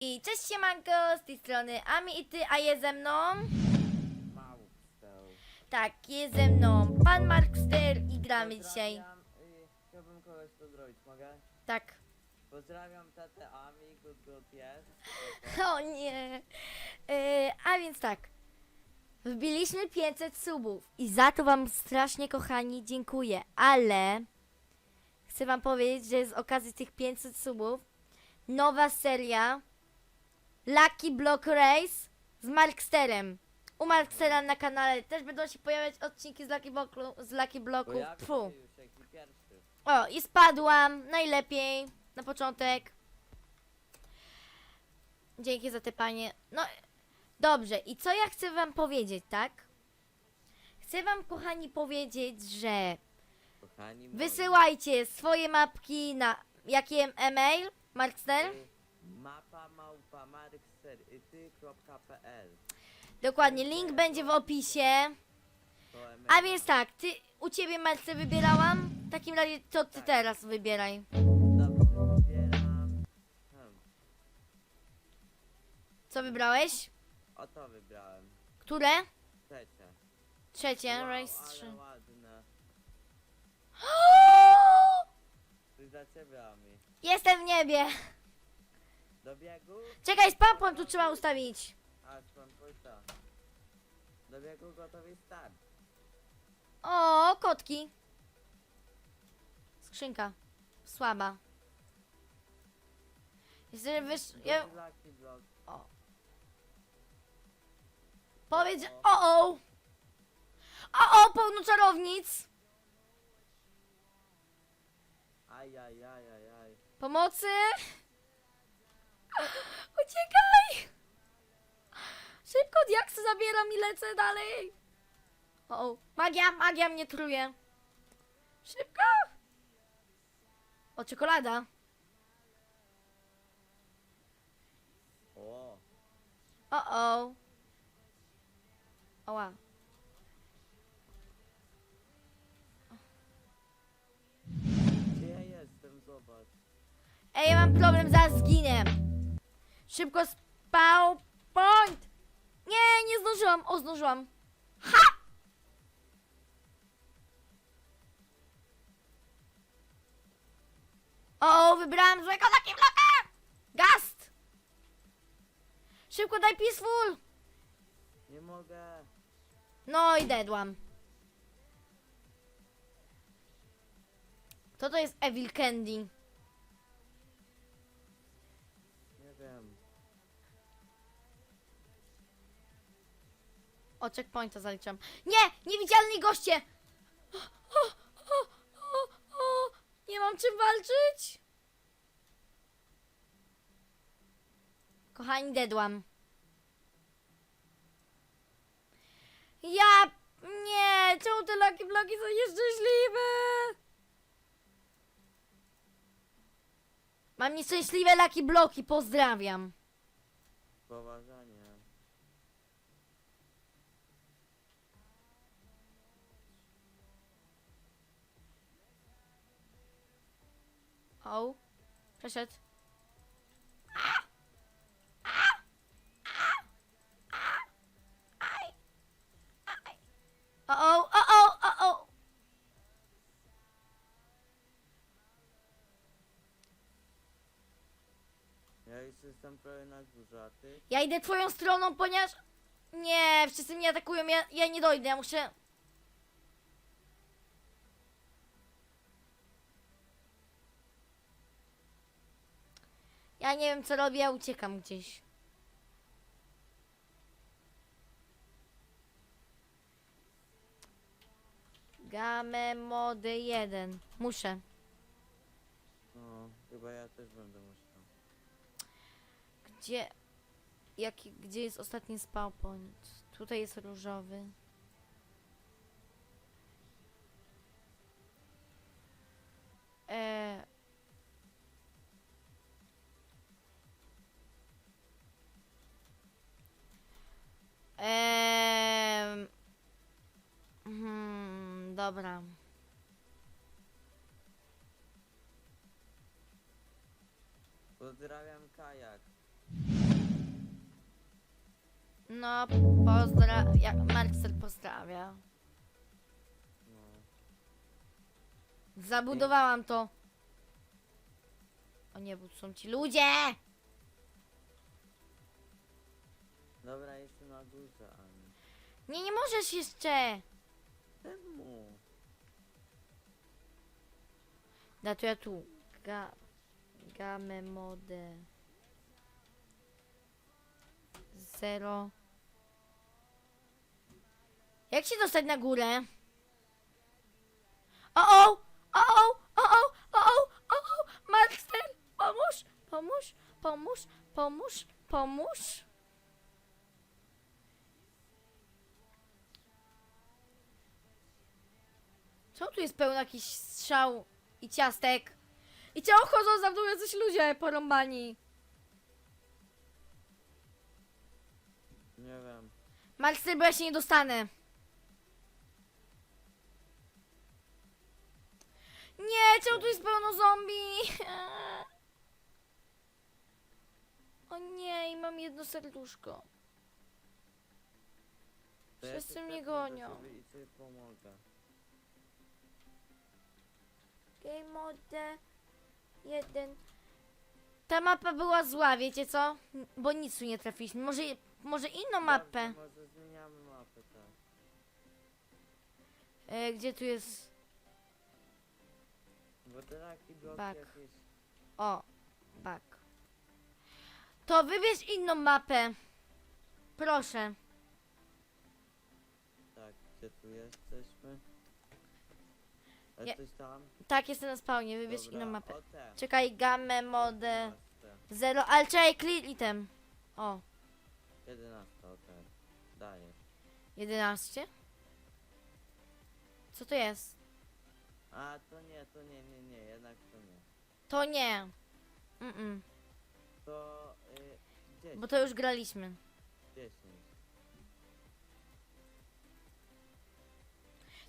I cześć siemanko, z tej strony Ami i ty, a jest ze mną? Tak, jest ze mną pan Markster i gramy dzisiaj. Pozdrawiam, y, Chciałbym kogoś pozdrowić, mogę? Tak. Pozdrawiam tatę Ami, good good jest. O nie. Yy, a więc tak. Wbiliśmy 500 subów i za to wam strasznie kochani dziękuję, ale chcę wam powiedzieć, że z okazji tych 500 subów nowa seria Lucky Block Race z Marksterem. U Markstera na kanale też będą się pojawiać odcinki z Lucky, Blocku, z Lucky Blocku. Pfu. ty już, jaki pierwszy? O, i spadłam. Najlepiej. Na początek. Dzięki za te panie. No, dobrze. I co ja chcę wam powiedzieć, tak? Chcę wam, kochani, powiedzieć, że Kochani moi, wysyłajcie swoje mapki na... Jaki e-mail? Markster? y, Mapa małpa markseryty.pl Dokładnie. Link będzie w opisie. To email. A więc tak, ty... U ciebie, Markster, wybierałam? W takim razie to ty teraz wybieraj. Dobrze, wybieram. Hmm, Co wybrałeś? Oto wybrałem. Które? Trzecie. Trzecie, Wow, race 3. ale ładne. To jest dla ciebie Ami. Jestem w niebie. Do biegu? Czekaj, spawn tu trzeba ustawić. A, pan pójdę. Do biegu gotowy start. O, kotki. Skrzynka. Słaba. Jeżeli wysz... Ja... Gotowy Lucky block. Powiedz. O, o! O, o, pełno czarownic! Aj, aj, aj, aj, aj. Pomocy! Uciekaj! Szybko, diaksy zabieram i lecę dalej. O, o, magia, magia mnie truje. Szybko! O, czekolada. O, O, o. Oła. gdzie ja jestem? Zobacz. Ej, ja mam problem, zaraz zginę. Szybko spał point. Nie, nie zdążyłam. O, zdążyłam. Ha! O, wybrałam złego Lucky Blocka! Gast! Szybko daj peaceful! Nie mogę. No i dedłam. Kto to jest Evil Candy? Nie wiem. O, checkpointa zaliczam. Nie! Niewidzialni goście! O, o, o, o, o. Nie mam czym walczyć! Kochani, dedłam. Ja... Nie! Czemu te Lucky Bloki są nieszczęśliwe? Mam nieszczęśliwe Lucky Bloki, pozdrawiam. Poważanie. O, przeszedł. O, o, o, o, o, o. Ja już jestem prawie na górze, a ty? Ja idę twoją stroną, ponieważ... Nie, wszyscy mnie atakują, ja, ja nie dojdę, ja muszę... Ja nie wiem co robię, ja uciekam gdzieś. Game mody 1. Muszę. No, chyba ja też będę musiał. Gdzie... Jaki, gdzie jest ostatni point? Tutaj jest różowy. Pozdrawiam kajak. No, pozdra... Jak Marcel pozdrawia. No. Zabudowałam to. O nie, bo tu są ci ludzie! Dobra, jestem na górze, Ani. Nie, nie możesz jeszcze! Czemu? Da to ja tu. Ga... Game mode. Zero. Jak się dostać na górę? O o! O o! O o! O o! O o! Marcel! Pomóż! Pomóż! Pomóż! Pomóż! Pomóż! Czemu tu jest pełno jakiś strzał i ciastek? I ciało chodzą za mną jacyś ludzie porąbani. Nie wiem. Marcel, bo ja się nie dostanę. Nie, czemu tu jest pełno zombie? O nie, i mam jedno serduszko. To ja Wszyscy się mnie tepnę do gonią. ciebie I sobie pomogę. Game mode jeden. Ta mapa była zła, wiecie co? Bo nic tu nie trafiliśmy. Może, może inną mapę. Dobrze, może zmieniamy mapę, tak. E, gdzie tu jest? Bo te laki bloki Back. jakieś... O, back. To wybierz inną mapę. Proszę. Tak, gdzie tu jesteśmy? Nie. coś tam? Tak, jestem na spawnie, wybierz Dobra, inną mapę. O te. Czekaj, gamę, modę. 11. Zero, ale czekaj, clear item. O, 11, o te. Dajesz. 11. Co to jest? A, to nie, to nie, nie, nie, jednak to nie. To nie. Mm -mm, To... Y, 10. bo to już graliśmy. 10.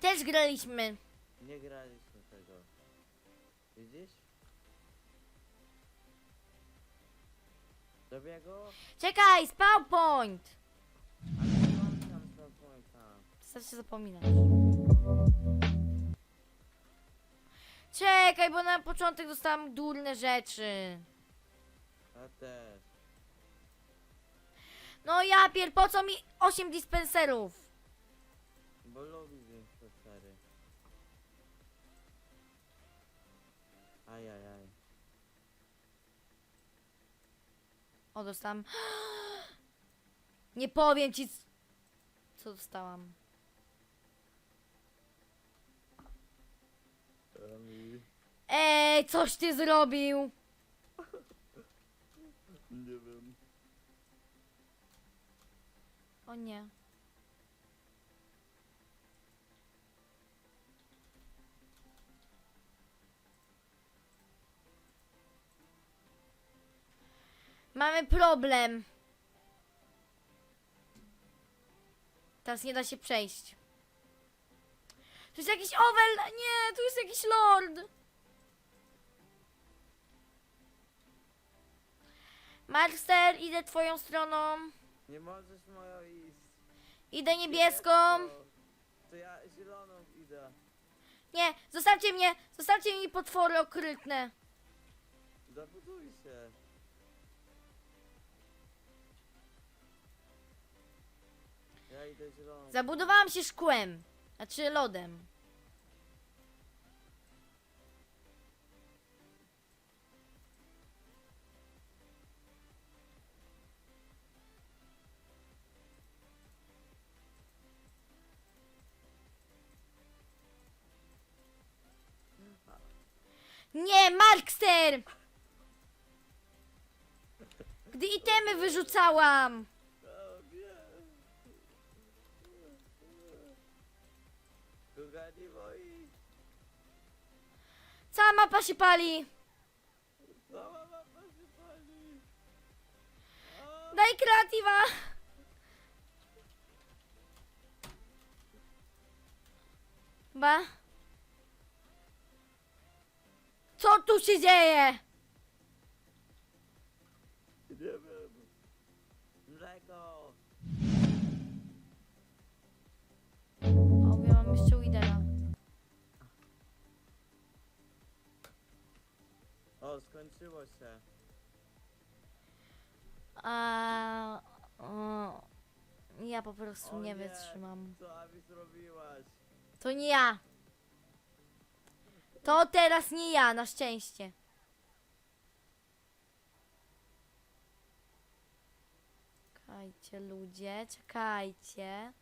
Też graliśmy. Nie graliśmy tego. Widzisz? Robię go? Czekaj, spawn point. A nie mam tam PowerPointa. Zawsze zapominam. Czekaj, bo na początek dostałam durne rzeczy. A też. No ja pier, po co mi 8 dispenserów? Bo lubi Ajajaj. O, dostałam. Nie powiem ci, c- co dostałam. Ej, coś ty zrobił. Nie wiem. O nie. Mamy problem. Teraz nie da się przejść. Tu jest jakiś owel. Nie, tu jest jakiś lord. Marster, idę twoją stroną. Nie możesz moją iść. Idę niebieską. To, ja zieloną idę. Nie, zostawcie mnie, zostawcie mi potwory okrutne. Zabuduj się. Ja idę zieloną. Zabudowałam się szkłem, znaczy lodem. Nie, Markster! Gdy itemy wyrzucałam! Cała mapa się pali! Cała mapa się pali. O, Daj kreatywa! Ba. Co tu się dzieje? Skończyło się. A, o, ja po prostu O nie nie. wytrzymam. Co Abi zrobiłaś? To nie ja. To teraz nie ja, na szczęście. Czekajcie, ludzie, czekajcie.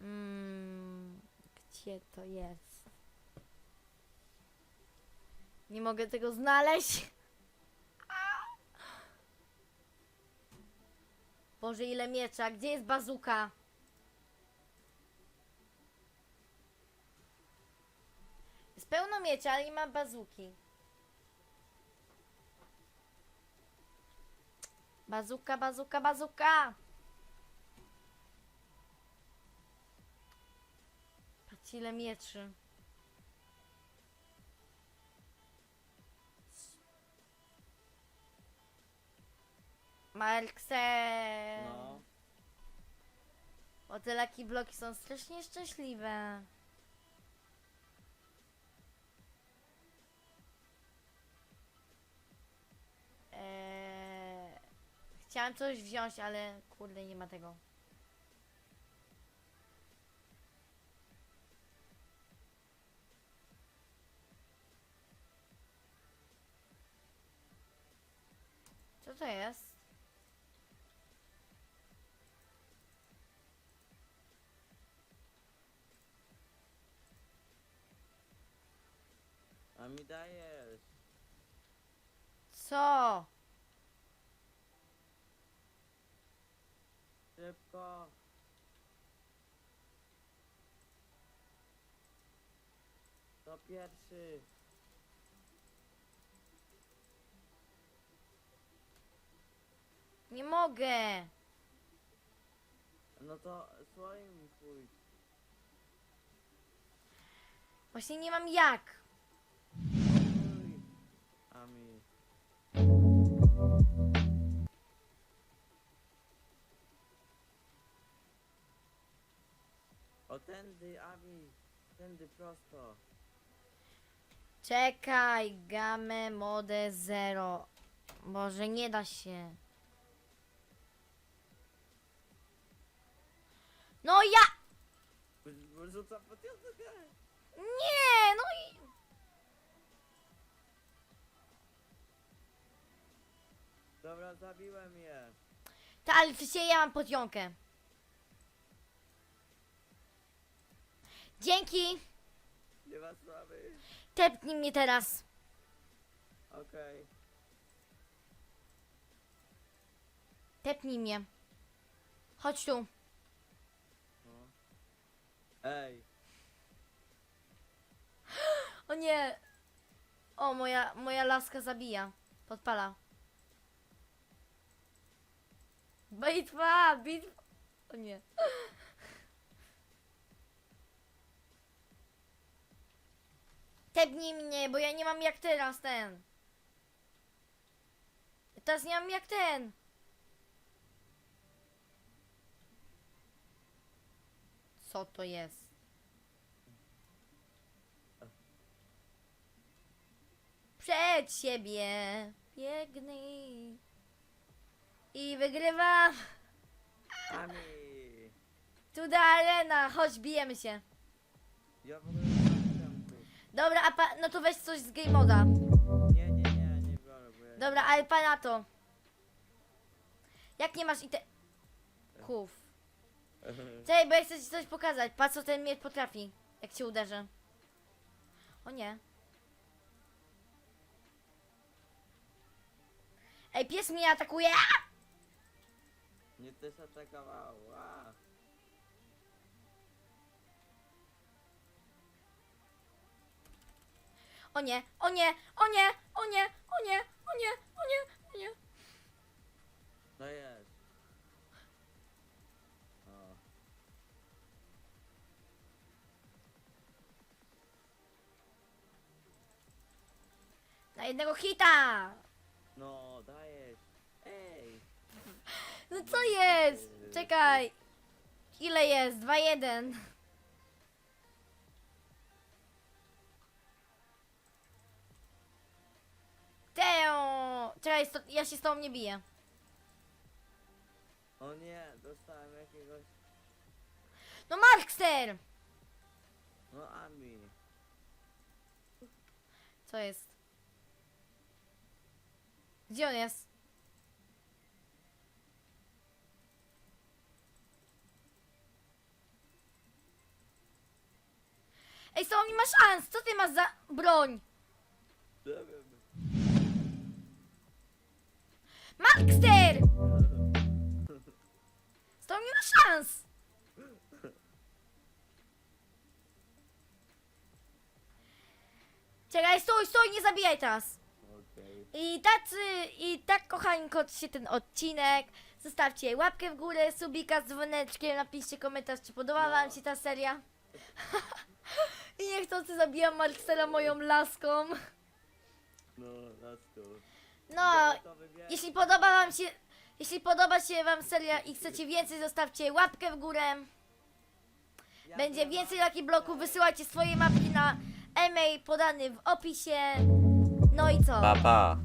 Mm, gdzie to jest? Nie mogę tego znaleźć. Boże, ile miecza. Gdzie jest bazuka? Jest pełno miecza, ale nie ma bazuki. Bazuka, bazuka, bazuka! Patrz ile mieczy. Markse! No. O te laki bloki są strasznie szczęśliwe. Eee, chciałam coś wziąć, ale kurde nie ma tego. Co to jest? A mi dajesz. Co? Szybko. To pierwszy. Nie mogę. No to swoim pójdź. Właśnie nie mam jak. Uj. A mi. O tędy, Ami. Tędy prosto. Czekaj, gamę mode zero. Boże, nie da się. No ja! Rzucam. Nie, Dobra, zabiłem je. Ta, ale przecież ja mam podjąkę. Dzięki! Nie ma sprawy. Tepnij mnie teraz. Okej. Tepnij mnie. Chodź tu. No. Ej. O nie. O, moja, moja laska zabija. Podpala. Bitwa, bitwa. O nie. Tepnij mnie, bo ja nie mam jak teraz ten. Teraz nie mam jak ten. Co to jest? Przed siebie biegnij. I wygrywam. Ami. Tu do arena, chodź, bijemy się. Ja w ogóle nie mam tu. Dobra, a pa, no to weź coś z game moda. Nie, nie, nie, nie biorę, bo ja... Dobra, ale pa na to. Jak nie masz i te... Kuf. Czekaj, bo ja chcę ci coś pokazać. Patrz co ten miecz potrafi, jak cię uderzy. O nie. Ej, pies mnie atakuje! Mnie też atakowało. A. O nie, o nie, o nie, o nie, o nie, o nie, o nie, o nie. To jest. O. Na jednego hita! No, daj. No co jest? Czekaj. Ile jest? 2-1. Teo! Czekaj, sto- ja się z tobą nie biję. O nie, dostałem jakiegoś... No Markster! No, Ami. Co jest? Gdzie on jest? Ej, z tobą nie ma szans! Co ty masz za broń? Markster! Z tobą nie ma szans! Czekaj, stój, stój, nie zabijaj teraz! I tacy, i tak kochani, kończy się ten odcinek. Zostawcie łapkę w górę, subika z dzwoneczkiem, napiszcie komentarz, czy podoba wam się ta seria. I niechcący zabijam Marcela moją laską. No, let's go. No, jeśli podoba wam się, jeśli podoba się wam seria i chcecie więcej, zostawcie łapkę w górę. Będzie więcej takich bloków, wysyłajcie swoje mapki na e-mail podany w opisie. No i co? Pa, pa.